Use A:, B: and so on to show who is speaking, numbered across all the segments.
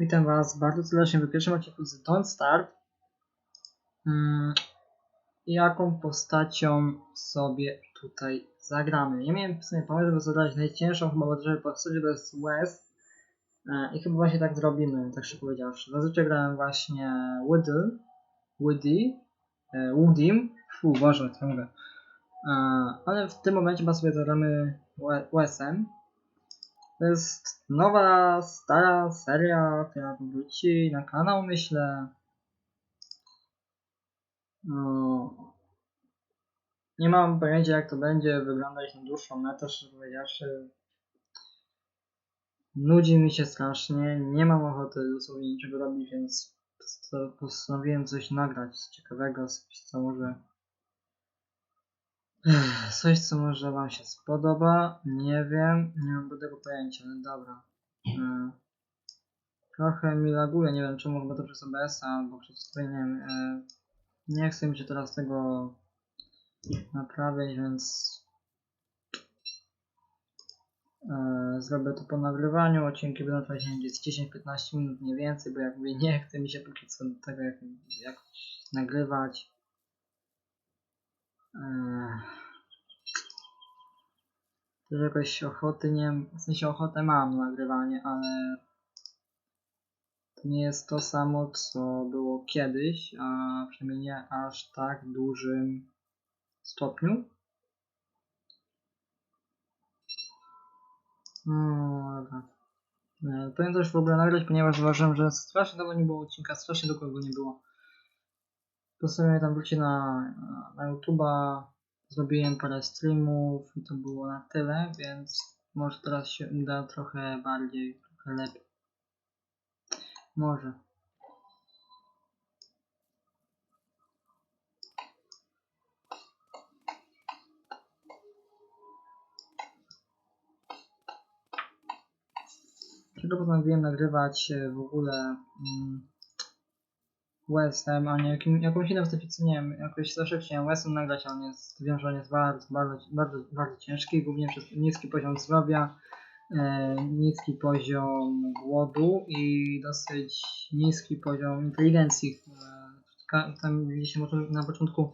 A: Witam Was bardzo serdecznie w pierwszym odcinku z Don't Start. Mm, jaką postacią sobie tutaj zagramy? Ja miałem w sumie pomysł, żeby zagrać najcięższą chyba bodajże postacią, to jest West. E, I chyba właśnie tak zrobimy, tak się powiedziawszy. Zazwyczaj grałem właśnie Woody, Woody, e, Woodym, fu, Boże, co mówię. E, ale w tym momencie chyba sobie zagramy We- Wesem. To jest nowa, stara seria, która wróci na kanał, myślę. No, nie mam pojęcia, jak to będzie wyglądać na dłuższą metę, szczerze powiedziawszy. Nudzi mi się strasznie, nie mam ochoty dosłownie niczego robić, więc posta- postanowiłem coś nagrać ciekawego, coś co może Coś, co może Wam się spodoba, nie wiem, nie mam tego pojęcia, ale dobra. E, trochę mi laguje, nie wiem czemu, chyba to przez OBS albo przez nie wiem. E, nie chcę mi się teraz tego naprawiać, więc e, zrobię to po nagrywaniu. Odcinki będą trwać nie wiem, gdzieś 10-15 minut, nie więcej, bo jak mówię, nie chce mi się póki co tego jak, nagrywać. Eee, Też jakoś ochoty nie w sensie ochotę mam na nagrywanie, ale to nie jest to samo co było kiedyś, a przynajmniej nie aż tak dużym stopniu. No dobra. E, Powinien też w ogóle nagrać, ponieważ zauważyłem, że strasznie dawno nie było odcinka, strasznie długo go nie było. Postanowiłem tam wrócić na, na YouTube'a, zrobiłem parę streamów i to było na tyle, więc może teraz się uda trochę bardziej, trochę lepiej. Może. Dlaczego postanowiłem nagrywać e, w ogóle mm, Westem, a nie jakim, jakąś inną wstawicą, nie wiem, jakoś zawsze chciałem Westem nagrać, on jest, wiem, że on jest bardzo, bardzo, bardzo, bardzo ciężki, głównie przez niski poziom zdrowia, e, niski poziom głodu i dosyć niski poziom inteligencji. E, tam widzieliście może na początku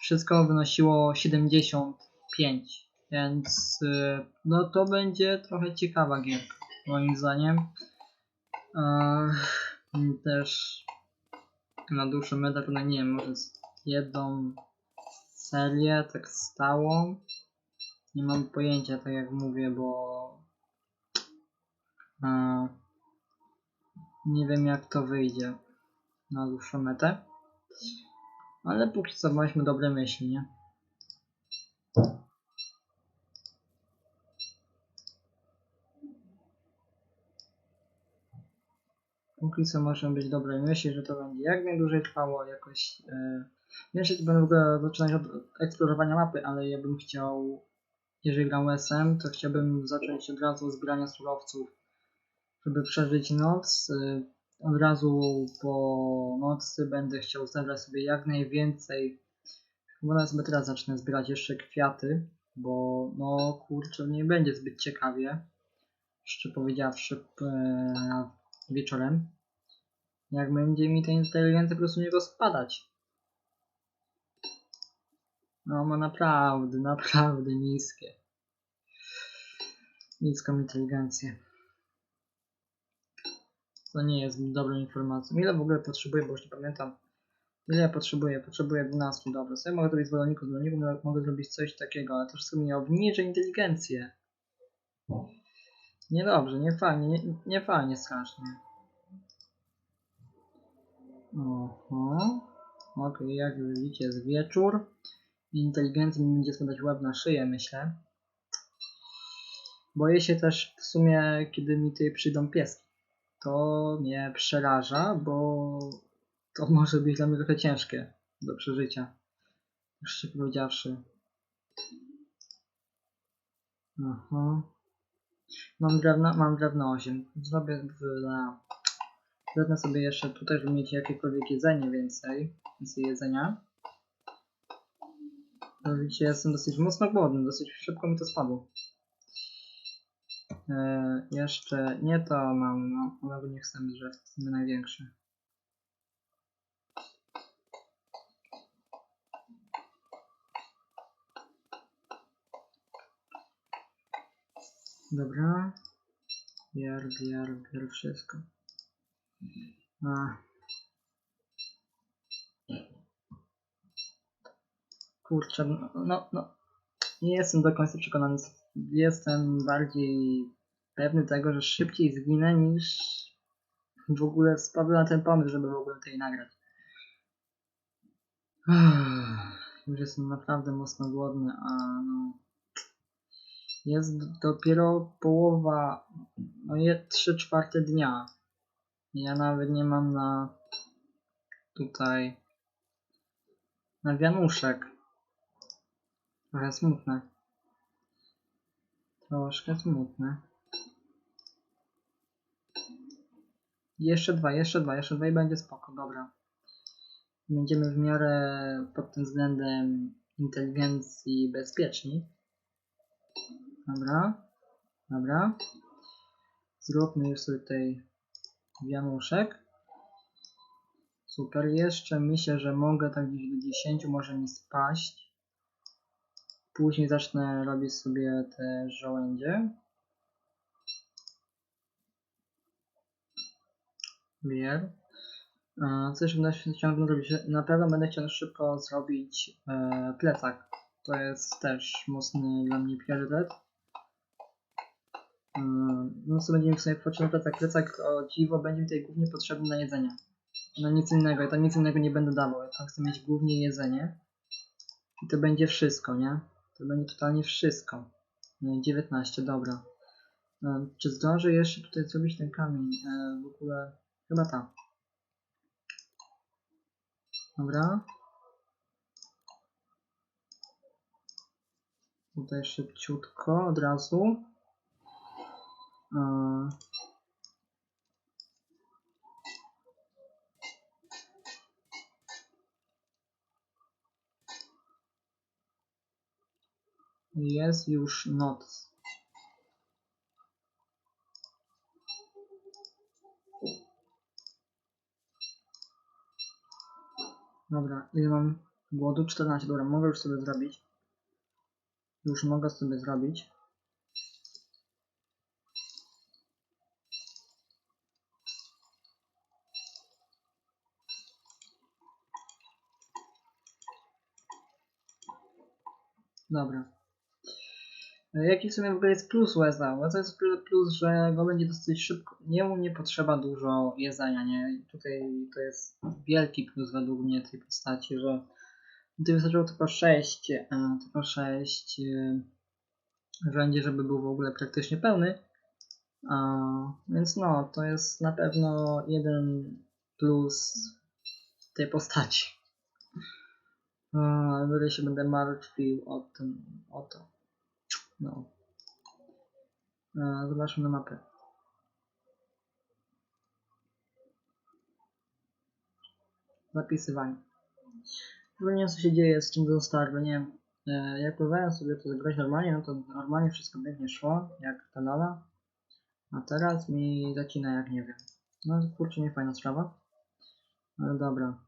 A: wszystko wynosiło 75, więc e, no to będzie trochę ciekawa gierka, moim zdaniem. E, na dłuższą metę to nie wiem, może z jedną serię tak stałą. Nie mam pojęcia, tak jak mówię, bo e, nie wiem jak to wyjdzie na dłuższą metę. Ale póki co bądźmy dobre myśli, nie? Póki co muszą być dobre myśli, że to będzie jak najdłużej trwało, jakoś... Nie wiem, czy będę w ogóle zaczynać od eksplorowania mapy, ale ja bym chciał, jeżeli gram SM, to chciałbym zacząć od razu od zbierania surowców, żeby przeżyć noc. E, od razu po nocy będę chciał zebrać sobie jak najwięcej. Chyba sobie teraz zacznę zbierać jeszcze kwiaty, bo no kurczę, nie będzie zbyt ciekawie. Szczerze powiedziawszy, e, wieczorem. Jak będzie mi ta inteligencja po prostu nie rozpadać. No ma naprawdę, naprawdę niskie. Niską inteligencję. To nie jest dobrą informacją. Ile w ogóle potrzebuję, bo już nie pamiętam. Ile ja potrzebuję? Potrzebuję 12, dobra. Sobie mogę zrobić zwolenników, zwolenników mo- mogę zrobić coś takiego, ale to wszystko mi obniży inteligencję. Niedobrze, nie fajnie, nie, nie fajnie strasznie. Oho. Okej, jak już widzicie jest wieczór. Inteligencji mi będzie spadać łeb na szyję, myślę. Boję się też w sumie, kiedy mi tutaj przyjdą pieski. To mnie przeraża, bo to może być dla mnie trochę ciężkie do przeżycia. Się powiedziawszy. Aha. Mam drewno, mam drewno 8. Zrobię dla... Zetnę sobie jeszcze tutaj, żeby mieć jakiekolwiek jedzenie więcej. Więcej jedzenia. To widzicie, jestem dosyć mocno głodny, dosyć szybko mi to spadło. E, jeszcze nie to mam, no, ale nie chcemy drzew, chcemy największe. Dobra. Bier, bier, bier wszystko. A. Kurczę, no, no, no. Nie jestem do końca przekonany. Jestem bardziej pewny tego, że szybciej zginę niż w ogóle spadłem na ten pomysł, żeby w ogóle tej nagrać. Już jestem naprawdę mocno głodny, a no. Jest dopiero połowa, no jest 3 czwarte dnia. Ja nawet nie mam na tutaj na wianuszek. Trochę smutne. Troszkę smutne. Jeszcze dwa, jeszcze dwa, jeszcze dwa i będzie spoko, dobra. Będziemy w miarę pod tym względem inteligencji bezpieczni. Dobra, dobra. Zróbmy już sobie tutaj wianuszek. Super, jeszcze myślę, że mogę tak gdzieś do 10 może mi spaść. Później zacznę robić sobie te żołędzie. Bier. Co jeszcze będę chciał zrobić? Na pewno będę chciał szybko zrobić e, plecak. To jest też mocny dla mnie priorytet. E, no co będziemy sobie wchodzić na plecak. Plecak o dziwo będzie mi tutaj głównie potrzebny na jedzenie. Na nic innego. Ja tam nic innego nie będę dawał. Ja tam chcę mieć głównie jedzenie. I to będzie wszystko, nie? To będzie totalnie wszystko. Nie, 19, dobra. E, czy zdążę jeszcze tutaj zrobić ten kamień? E, w ogóle chyba tak. Dobra. Tutaj szybciutko, od razu. E, Jest już noc. Dobra, ile mam głodu? 14, dobra, mogę już sobie zrobić. Już mogę sobie zrobić. Dobra. E, Jaki w sumie w ogóle jest plus Łeza? Łeza jest pl- plus, że go będzie dosyć szybko. Jemu nie potrzeba dużo jedzenia, nie? I Tutaj to jest wielki plus według mnie tej postaci, że gdyby wystarczyło tylko 6, e, tylko 6 będzie, żeby był w ogóle praktycznie pełny. A, więc no, to jest na pewno jeden plus tej postaci. A, Ale się będę martwił o, tym, o to. No. Zobaczmy na mapę. Zapisywanie. Chyba nie wiem co się dzieje z czym zostało, nie wiem. E, Jak próbowałem sobie to zagrać normalnie, no to normalnie wszystko pięknie szło, jak ta lala. A teraz mi zacina jak nie wiem. No kurczę, nie fajna sprawa. Ale dobra.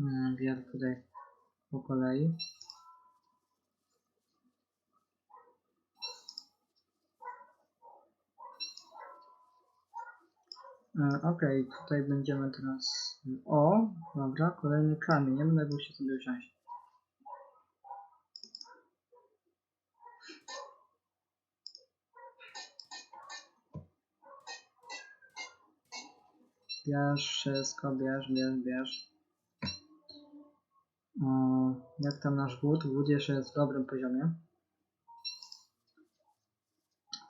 A: Mm, Wier tutaj po kolei. E, Okej, tutaj będziemy teraz. O, dobra, kolejny kamień. Nie będę musiał sobie wziąć. Bierz wszystko, bierz, bierz, bierz. O, jak tam nasz głód? Głód jeszcze jest w dobrym poziomie.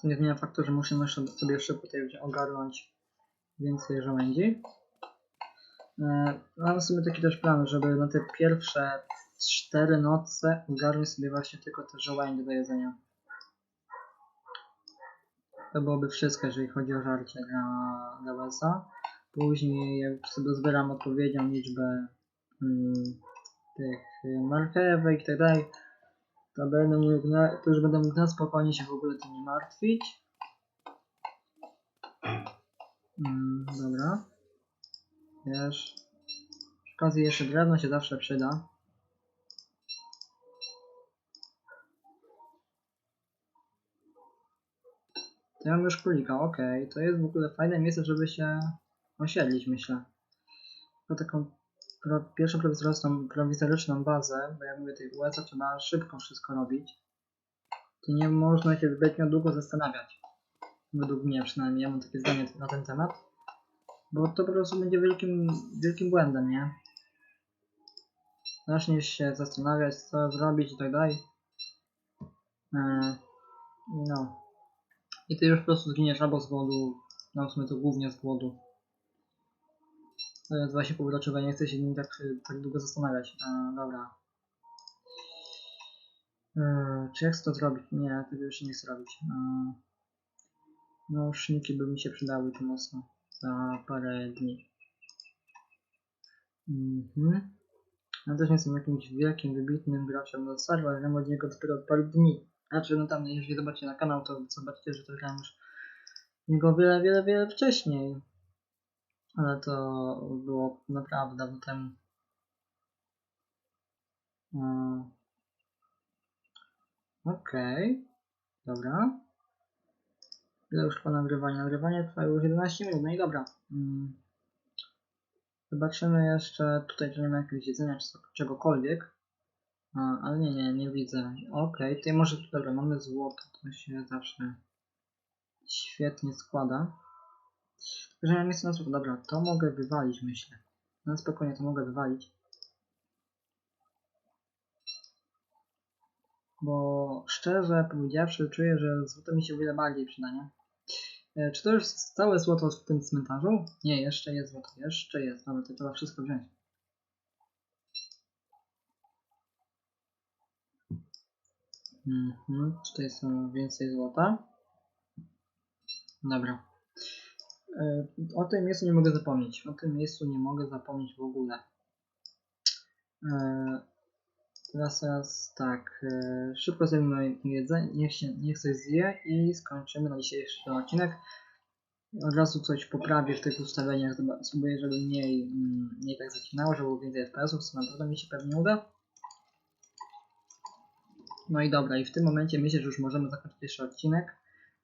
A: To nie zmienia faktu, że musimy sobie szybko tutaj ogarnąć więcej żołędzi. E, Mam sobie taki też plan, żeby na te pierwsze cztery noce ogarnąć sobie właśnie tylko te żołędzie do jedzenia. To byłoby wszystko, jeżeli chodzi o żarcie dla, dla Wesa. Później, jak sobie zbieram odpowiednią liczbę mm, tych y, marchewek i tak dalej, to, będę mógł na, to już będę mógł na spokojnie się w ogóle tym nie martwić. Mm, dobra. Wiesz. Przy okazji jeszcze drewno się zawsze przyda. To ja mam już królika, okej. To jest w ogóle fajne miejsce, żeby się osiedlić, myślę. Tylko taką pro, pierwszą prowizoryczną, prowizoryczną bazę, bo jak mówię, tej USA trzeba szybko wszystko robić. To nie można się zbytnio długo zastanawiać. Według mnie przynajmniej, ja mam takie zdanie na ten temat. Bo to po prostu będzie wielkim, wielkim błędem, nie? Zaczniesz się zastanawiać, co zrobić i tak dalej. Eee, no. I ty już po prostu zginiesz albo z głodu, no w sumie to głównie z głodu. To jest właśnie powód, dlaczego nie chcę się nim tak, tak długo zastanawiać. Eee, dobra. Eee, czy jak to zrobić? Nie, tego już nie chcę robić. No, szniki by mi się przydały tu mocno za parę dni. Mhm. Ja też nie jestem jakimś wielkim, wybitnym graczem do Star ale gram od niego dopiero od paru dni. Znaczy, no tam, jeżeli zobaczycie na kanał, to zobaczycie, że to grałem już niego wiele, wiele, wiele wcześniej. Ale to było naprawdę dawno temu. Eee, Okej, dobra. Ile już trwa nagrywanie? Nagrywanie trwa już 11 minut, no i dobra. Mm. Zobaczymy jeszcze tutaj, czy nie ma jakiegoś jedzenia, czy czegokolwiek. A, ale nie, nie, nie widzę. Okej, tutaj może, dobra, mamy złoto, to się zawsze świetnie składa. Że mam miejsce na złoto, dobra, to mogę wywalić, myślę. No spokojnie, to mogę wywalić. Bo szczerze powiedziawszy, czuję, że złoto mi się o wiele bardziej przyda, nie? E, Czy to już całe złoto w tym cmentarzu? Nie, jeszcze jest złoto, jeszcze jest. Dobra, to trzeba wszystko wziąć. Mhm, tutaj są więcej złota. Dobra. E, O tym miejscu nie mogę zapomnieć. O tym miejscu nie mogę zapomnieć w ogóle. E, Teraz, teraz tak. e, Szybko zrobimy jedzenie. Niech, się, niech coś zje i skończymy na dzisiejszy odcinek. Od razu coś poprawię w tych ustawieniach. Spróbuję, żeby mniej, mm, mniej tak zacinało, żeby było więcej FPS-ów, co naprawdę mi się pewnie uda. No i dobra, i w tym momencie myślę, że już możemy zakończyć pierwszy odcinek.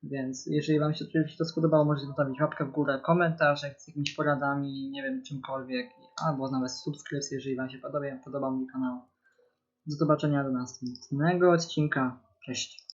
A: Więc jeżeli Wam się to spodobało, możecie zostawić łapkę w górę, komentarz z jakimiś poradami, nie wiem, czymkolwiek, albo nawet subskrypcję, jeżeli Wam się podoba, podoba mój kanał. Do zobaczenia do następnego odcinka. Cześć.